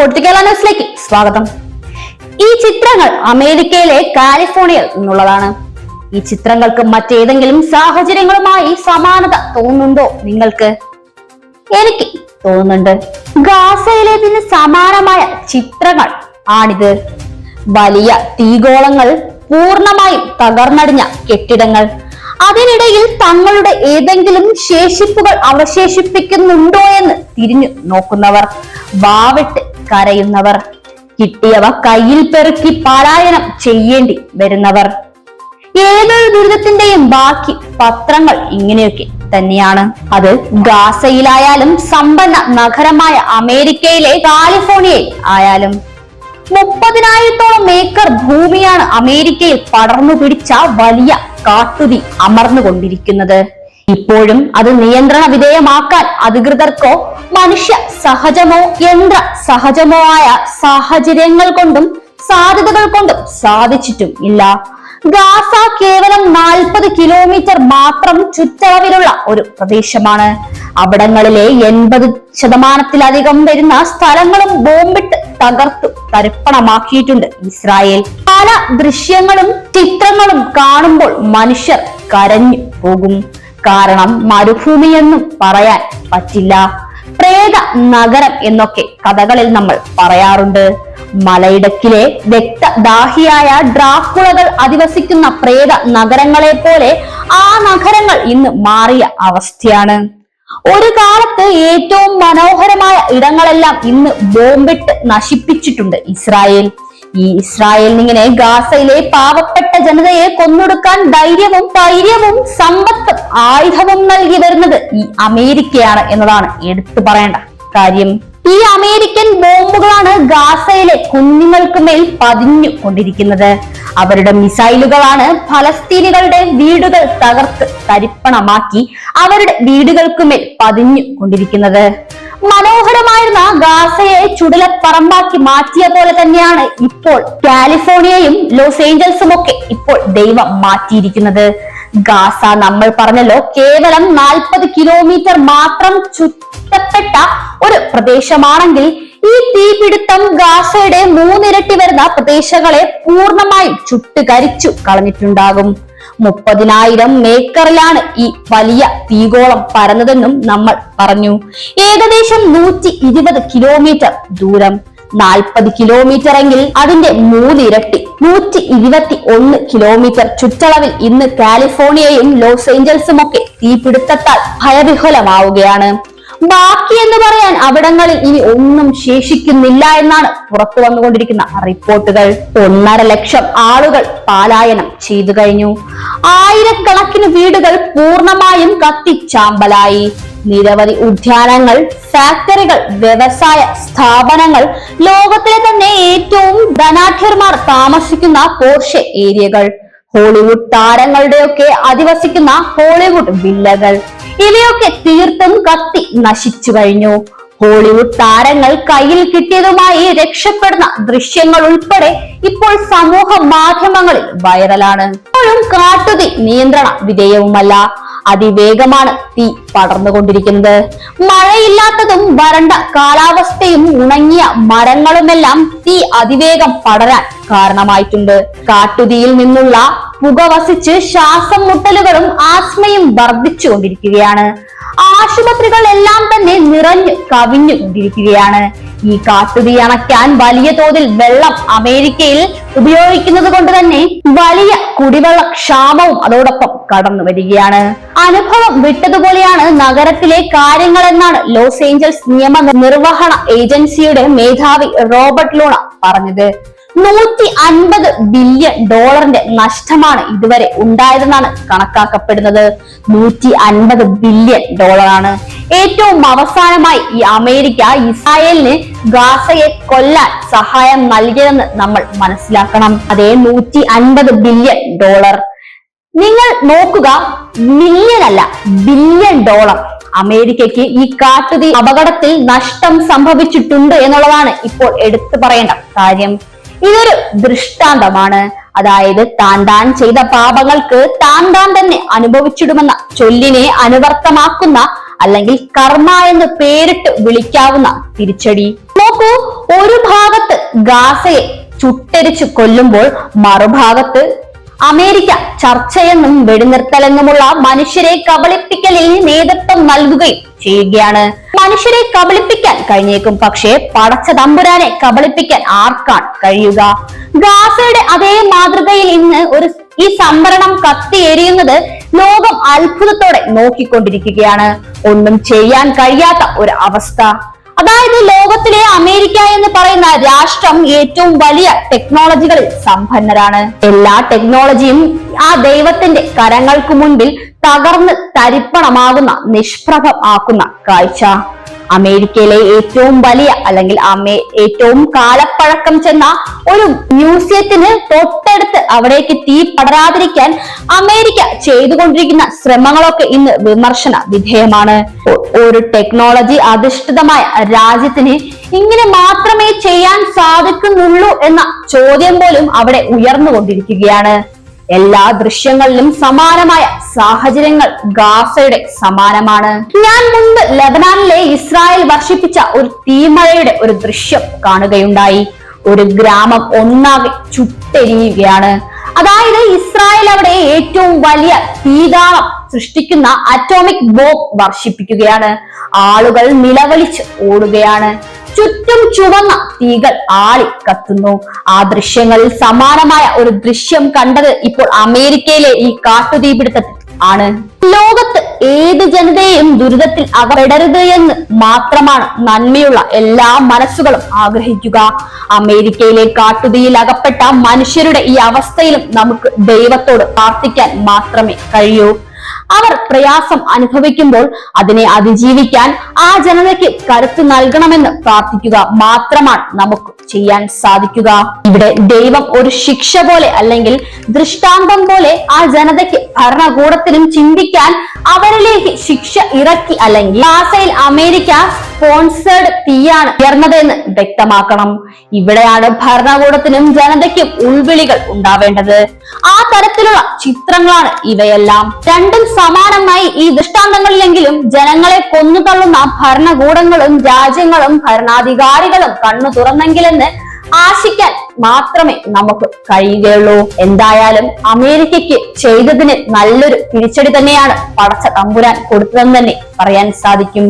Forty ന്യൂസിലേക്ക് സ്വാഗതം. ഈ ചിത്രങ്ങൾ അമേരിക്കയിലെ കാലിഫോർണിയയിൽ നിന്നുള്ളതാണ്. ഈ ചിത്രങ്ങൾക്ക് മറ്റേതെങ്കിലും സാഹചര്യങ്ങളുമായി സമാനത തോന്നുന്നുണ്ടോ നിങ്ങൾക്ക്? എനിക്ക് തോന്നുന്നുണ്ട്. ഗാസയിലേതിന് സമാനമായ ചിത്രങ്ങൾ ആണിത്. വലിയ തീഗോളങ്ങൾ പൂർണമായും തകർന്നടിഞ്ഞ കെട്ടിടങ്ങൾ. അതിനിടയിൽ തങ്ങളുടെ ഏതെങ്കിലും ശേഷിപ്പുകൾ അവശേഷിപ്പിക്കുന്നുണ്ടോ എന്ന് തിരിഞ്ഞു നോക്കുന്നവർ. വാവിട്ട് കരയുന്നവർ. കിട്ടിയവ കയ്യിൽ പെറുക്കി പാരായണം ചെയ്യേണ്ടി വരുന്നവർ. ഏതൊരു ദുരിതത്തിന്റെയും ബാക്കി പത്രങ്ങൾ ഇങ്ങനെയൊക്കെ തന്നെയാണ്. അത് ഗാസയിലായാലും സമ്പന്ന നഗരമായ അമേരിക്കയിലെ കാലിഫോർണിയയിൽ ആയാലും. മുപ്പതിനായിരത്തോളം ഏക്കർ ഭൂമിയാണ് അമേരിക്കയിൽ പടർന്നു പിടിച്ച വലിയ കാട്ടുതി അമർന്നുകൊണ്ടിരിക്കുന്നത്. ഇപ്പോഴും അത് നിയന്ത്രണ വിധേയമാക്കാൻ അധികൃതർക്കോ മനുഷ്യ സഹജമോ യന്ത്ര സഹജമോ ആയ സാഹചര്യങ്ങൾ കൊണ്ടും സാധ്യതകൾ കൊണ്ടും സാധിച്ചിട്ടും ഇല്ല. ഗാസ കേവലം നാൽപ്പത് കിലോമീറ്റർ മാത്രം ചുറ്റളവിലുള്ള ഒരു പ്രദേശമാണ്. അവിടങ്ങളിലെ എൺപത് ശതമാനത്തിലധികം വരുന്ന സ്ഥലങ്ങളും ബോംബിട്ട് തകർത്തു തരിപ്പണമാക്കിയിട്ടുണ്ട് ഇസ്രായേൽ. പല ദൃശ്യങ്ങളും ചിത്രങ്ങളും കാണുമ്പോൾ മനുഷ്യർ കരഞ്ഞു പോകും. കാരണം മരുഭൂമി എന്നും പറയാൻ പറ്റില്ല. പ്രേത നഗരം എന്നൊക്കെ കഥകളിൽ നമ്മൾ പറയാറുണ്ട്. മലയിടക്കിലെ രക്തദാഹിയായ ഡ്രാക്കുളകൾ അധിവസിക്കുന്ന പ്രേത നഗരങ്ങളെ പോലെ ആ നഗരങ്ങൾ ഇന്ന് മാറിയ അവസ്ഥയാണ്. ഒരു കാലത്ത് ഏറ്റവും മനോഹരമായ ഇടങ്ങളെല്ലാം ഇന്ന് ബോംബിട്ട് നശിപ്പിച്ചിട്ടുണ്ട് ഇസ്രായേൽ. ഈ ഇസ്രായേലിനിങ്ങനെ ഗാസയിലെ പാവപ്പെട്ട ജനതയെ കൊന്നൊടുക്കാൻ ധൈര്യവും ധൈര്യവും സമ്പത്തും ആയുധവും നൽകി വരുന്നത് ഈ അമേരിക്കയാണ് എന്നതാണ് എടുത്തു പറയേണ്ട കാര്യം. ഈ അമേരിക്കൻ ബോംബുകളാണ് ഗാസയിലെ കുഞ്ഞുങ്ങൾക്ക് മേൽ പതിഞ്ഞു കൊണ്ടിരിക്കുന്നത് അവരുടെ മിസൈലുകളാണ് ഫലസ്തീനികളുടെ വീടുകൾ തകർത്ത് തരിപ്പണമാക്കി അവരുടെ വീടുകൾക്ക് മേൽ പതിഞ്ഞു കൊണ്ടിരിക്കുന്നത് മനോഹരമായിരുന്ന ഗാസയെ ചുടലപ്പറമ്പാക്കി മാറ്റിയ പോലെ തന്നെയാണ് ഇപ്പോൾ കാലിഫോർണിയയും ലോസ് ഏഞ്ചൽസും ഒക്കെ ഇപ്പോൾ ദൈവം മാറ്റിയിരിക്കുന്നത്. ഗാസ നമ്മൾ പറഞ്ഞല്ലോ കേവലം നാൽപ്പത് കിലോമീറ്റർ മാത്രം ചുറ്റപ്പെട്ട ഒരു പ്രദേശമാണെങ്കിൽ ഈ തീപിടുത്തം ഗാസയുടെ മൂന്നിരട്ടി വരുന്ന പ്രദേശങ്ങളെ പൂർണമായും ചുട്ടുകരിച്ചു കളഞ്ഞിട്ടുണ്ടാകും. മുപ്പതിനായിരം ഏക്കറിലാണ് ഈ വലിയ തീഗോളം പരന്നതെന്നും നമ്മൾ പറഞ്ഞു. ഏകദേശം നൂറ്റി ഇരുപത് കിലോമീറ്റർ ദൂരം. നാൽപ്പത് കിലോമീറ്റർ എങ്കിൽ അതിന്റെ മൂന്നിരട്ടി നൂറ്റി ഇരുപത്തി ഒന്ന് കിലോമീറ്റർ ചുറ്റളവിൽ ഇന്ന് കാലിഫോർണിയയും ലോസ് ഏഞ്ചൽസും ഒക്കെ തീപിടുത്തത്താൽ ഭയവിഹുലമാവുകയാണ് ബാക്കി എന്ന് പറയാൻ അവിടങ്ങളിൽ ഇനി ഒന്നും ശേഷിക്കുന്നില്ല എന്നാണ് പുറത്തു വന്നുകൊണ്ടിരിക്കുന്ന റിപ്പോർട്ടുകൾ. ഒന്നര ലക്ഷം ആളുകൾ പാലായനം ചെയ്തു കഴിഞ്ഞു. ആയിരക്കണക്കിന് വീടുകൾ പൂർണമായും കത്തിച്ചാമ്പലായി. നിരവധി ഉദ്യാനങ്ങൾ ഫാക്ടറികൾ വ്യവസായ സ്ഥാപനങ്ങൾ ലോകത്തിലെ തന്നെ ഏറ്റവും ധനാഠ്യർമാർ താമസിക്കുന്ന പോർഷെ ഏരിയകൾ ഹോളിവുഡ് താരങ്ങളുടെയൊക്കെ അധിവസിക്കുന്ന ഹോളിവുഡ് വില്ലകൾ ഇവയൊക്കെ തീർത്തും കത്തി നശിച്ചു കഴിഞ്ഞു. ഹോളിവുഡ് താരങ്ങൾ കയ്യിൽ കിട്ടിയതുമായി രക്ഷപ്പെടുന്ന ദൃശ്യങ്ങൾ ഉൾപ്പെടെ ഇപ്പോൾ സമൂഹ മാധ്യമങ്ങളിൽ വൈറലാണ്. ഇപ്പോഴും കാട്ടുതീ നിയന്ത്രണ വിധേയവുമല്ല. അതിവേഗമാണ് തീ പടർന്നുകൊണ്ടിരിക്കുന്നത്. മഴയില്ലാത്തതും വരണ്ട കാലാവസ്ഥയും ഉണങ്ങിയ മരങ്ങളുമെല്ലാം തീ അതിവേഗം പടരാൻ കാരണമായിട്ടുണ്ട്. കാട്ടുതീയിൽ നിന്നുള്ള പുകവസിച്ച് ശ്വാസം മുട്ടലുകളും ആസ്മയും വർദ്ധിച്ചുകൊണ്ടിരിക്കുകയാണ്. ആശുപത്രികൾ എല്ലാം തന്നെ നിറഞ്ഞു കവിഞ്ഞു കൊണ്ടിരിക്കുകയാണ് ഈ കാട്ടുതീ അണയ്ക്കാൻ വലിയ തോതിൽ വെള്ളം അമേരിക്കയിൽ ഉപയോഗിക്കുന്നത് കൊണ്ട് തന്നെ വലിയ കുടിവെള്ള ക്ഷാമവും അതോടൊപ്പം കടന്നു വരികയാണ്. അനുഭവം വിട്ടതുപോലെയാണ് നഗരത്തിലെ കാര്യങ്ങൾ എന്നാണ് ലോസ് ഏഞ്ചൽസ് നിയമ നിർവഹണ ഏജൻസിയുടെ മേധാവി റോബർട്ട് ലൂണ പറഞ്ഞത്. നൂറ്റി അൻപത് ബില്യൺ ഡോളറിന്റെ നഷ്ടമാണ് ഇതുവരെ ഉണ്ടായതെന്നാണ് കണക്കാക്കപ്പെടുന്നത്. നൂറ്റി അൻപത് ബില്യൺ ഡോളറാണ്. ഏറ്റവും അവസാനമായി ഈ അമേരിക്ക ഇസ്രായേലിന് ഗാസയെ കൊല്ലാൻ സഹായം നൽകിയതെന്ന് നമ്മൾ മനസ്സിലാക്കണം. അതേ നൂറ്റി അൻപത് ബില്യൺ ഡോളർ. നിങ്ങൾ നോക്കുക മില്യൺ അല്ല ബില്യൺ ഡോളർ. അമേരിക്കയ്ക്ക് ഈ കാട്ടുതീ അപകടത്തിൽ നഷ്ടം സംഭവിച്ചിട്ടുണ്ട് എന്നുള്ളതാണ് ഇപ്പോൾ എടുത്തു പറയേണ്ട കാര്യം. ഇതൊരു ദൃഷ്ടാന്തമാണ്. അതായത് താൻ താൻ ചെയ്ത പാപങ്ങൾക്ക് താൻ താൻ തന്നെ അനുഭവിച്ചിടുമെന്ന ചൊല്ലിനെ അനുവർത്തമാക്കുന്ന അല്ലെങ്കിൽ കർമ്മ എന്ന് പേരിട്ട് വിളിക്കാവുന്ന തിരിച്ചടി. നോക്കൂ ഒരു ഭാഗത്ത് ഗാസയെ ചുട്ടരിച്ചു കൊല്ലുമ്പോൾ മറുഭാഗത്ത് അമേരിക്ക ചർച്ചയെന്നും വെടിനിർത്തലെന്നുമുള്ള മനുഷ്യരെ കബളിപ്പിക്കലിൽ നേതൃത്വം നൽകുകയും ചെയ്യുകയാണ്. മനുഷ്യരെ കബളിപ്പിക്കാൻ കഴിഞ്ഞേക്കും പക്ഷേ പടച്ച തമ്പുരാനെ കബളിപ്പിക്കാൻ ആർക്കാണ് കഴിയുക? ഗാസയുടെ അതേ മാതൃകയിൽ ഇന്ന് ഒരു ഈ സംവരണം കത്തിയെരിയുന്നത് ലോകം അത്ഭുതത്തോടെ നോക്കിക്കൊണ്ടിരിക്കുകയാണ്. ഒന്നും ചെയ്യാൻ കഴിയാത്ത ഒരു അവസ്ഥ. അതായത് ലോകത്തിലെ അമേരിക്ക എന്ന് പറയുന്ന രാഷ്ട്രം ഏറ്റവും വലിയ ടെക്നോളജികളിൽ സമ്പന്നരാണ്. എല്ലാ ടെക്നോളജിയും ആ ദൈവത്തിന്റെ കരങ്ങൾക്ക് മുൻപിൽ തകർന്ന് തരിപ്പണമാകുന്ന നിഷ്പ്രഭം ആക്കുന്ന കാഴ്ച. അമേരിക്കയിലെ ഏറ്റവും വലിയ അല്ലെങ്കിൽ ഏറ്റവും കാലപ്പഴക്കം ചെന്ന ഒരു മ്യൂസിയത്തിന് തൊട്ടടുത്ത് അവിടേക്ക് തീ പടരാതിരിക്കാൻ അമേരിക്ക ചെയ്തുകൊണ്ടിരിക്കുന്ന ശ്രമങ്ങളൊക്കെ ഇന്ന് വിമർശന വിധേയമാണ്. ഒരു ടെക്നോളജി അധിഷ്ഠിതമായ രാജ്യത്തിന് ഇങ്ങനെ മാത്രമേ ചെയ്യാൻ സാധിക്കുന്നുള്ളൂ എന്ന ചോദ്യം പോലും അവിടെ ഉയർന്നുകൊണ്ടിരിക്കുകയാണ്. എല്ലാ ദൃശ്യങ്ങളിലും സമാനമായ സാഹചര്യങ്ങൾ ഗാസയുടെ സമാനമാണ്. ഞാൻ മുൻപ് ലബനാനിലെ ഇസ്രായേൽ വർഷിപ്പിച്ച ഒരു തീമഴയുടെ ഒരു ദൃശ്യം കാണുകയുണ്ടായി. ഒരു ഗ്രാമം ഒന്നാകെ ചുട്ടെരിയുകയാണ്. അതായത് ഇസ്രായേൽ അവിടെ ഏറ്റവും വലിയ തീതാളം സൃഷ്ടിക്കുന്ന അറ്റോമിക് ബോംബ് വർഷിപ്പിക്കുകയാണ്. ആളുകൾ നിലവിളിച്ച് ഓടുകയാണ്. ചുറ്റും ചുവന്ന തീകൾ ആളി കത്തുന്നു. ആ ദൃശ്യങ്ങളിൽ സമാനമായ ഒരു ദൃശ്യം കണ്ടത് ഇപ്പോൾ അമേരിക്കയിലെ ഈ കാട്ടുതീപിടുത്തത്തിൽ ആണ്. ലോകത്ത് ഏത് ജനതയെയും ദുരിതത്തിൽ അകപ്പെടരുത് എന്ന് മാത്രമാണ് നന്മയുള്ള എല്ലാ മനസ്സുകളും ആഗ്രഹിക്കുക. അമേരിക്കയിലെ കാട്ടുതീയിൽ അകപ്പെട്ട മനുഷ്യരുടെ ഈ അവസ്ഥയിലും നമുക്ക് ദൈവത്തോട് പ്രാർത്ഥിക്കാൻ മാത്രമേ കഴിയൂ. അവർ പ്രയാസം അനുഭവിക്കുമ്പോൾ അതിനെ അതിജീവിക്കാൻ ആ ജനതയ്ക്ക് കരുത്ത് നൽകണമെന്ന് പ്രാർത്ഥിക്കുക മാത്രമാണ് നമുക്ക് ചെയ്യാൻ സാധിക്കുക. ഇവിടെ ദൈവം ഒരു ശിക്ഷ പോലെ അല്ലെങ്കിൽ ദൃഷ്ടാന്തം പോലെ ആ ജനതയ്ക്ക് ഭരണകൂടത്തിനും ചിന്തിക്കാൻ അവരിലേക്ക് ശിക്ഷ ഇറക്കി അല്ലെങ്കിൽ ഗാസയിൽ അമേരിക്ക സ്പോൺസേഡ് തീയാണ് ഉയർന്നതെന്ന് വ്യക്തമാക്കണം. ഇവിടെയാണ് ഭരണകൂടത്തിനും ജനതയ്ക്കും ഉൾവിളികൾ ഉണ്ടാവേണ്ടത്. ആ തരത്തിലുള്ള ചിത്രങ്ങളാണ് ഇവയെല്ലാം. രണ്ടും സമാനമായി ഈ ദൃഷ്ടാന്തങ്ങളിലെങ്കിലും ജനങ്ങളെ കൊന്നുതള്ളുന്ന ഭരണകൂടങ്ങളും രാജ്യങ്ങളും ഭരണാധികാരികളും കണ്ണു തുറന്നെങ്കിലെന്ന് ആശിക്കാൻ മാത്രമേ നമുക്ക് കഴിയുകയുള്ളൂ. എന്തായാലും അമേരിക്കയ്ക്ക് ചെയ്തതിന് നല്ലൊരു തിരിച്ചടി തന്നെയാണ് പടച്ച തമ്പുരാൻ കൊടുത്തതെന്ന് തന്നെ പറയാൻ സാധിക്കും.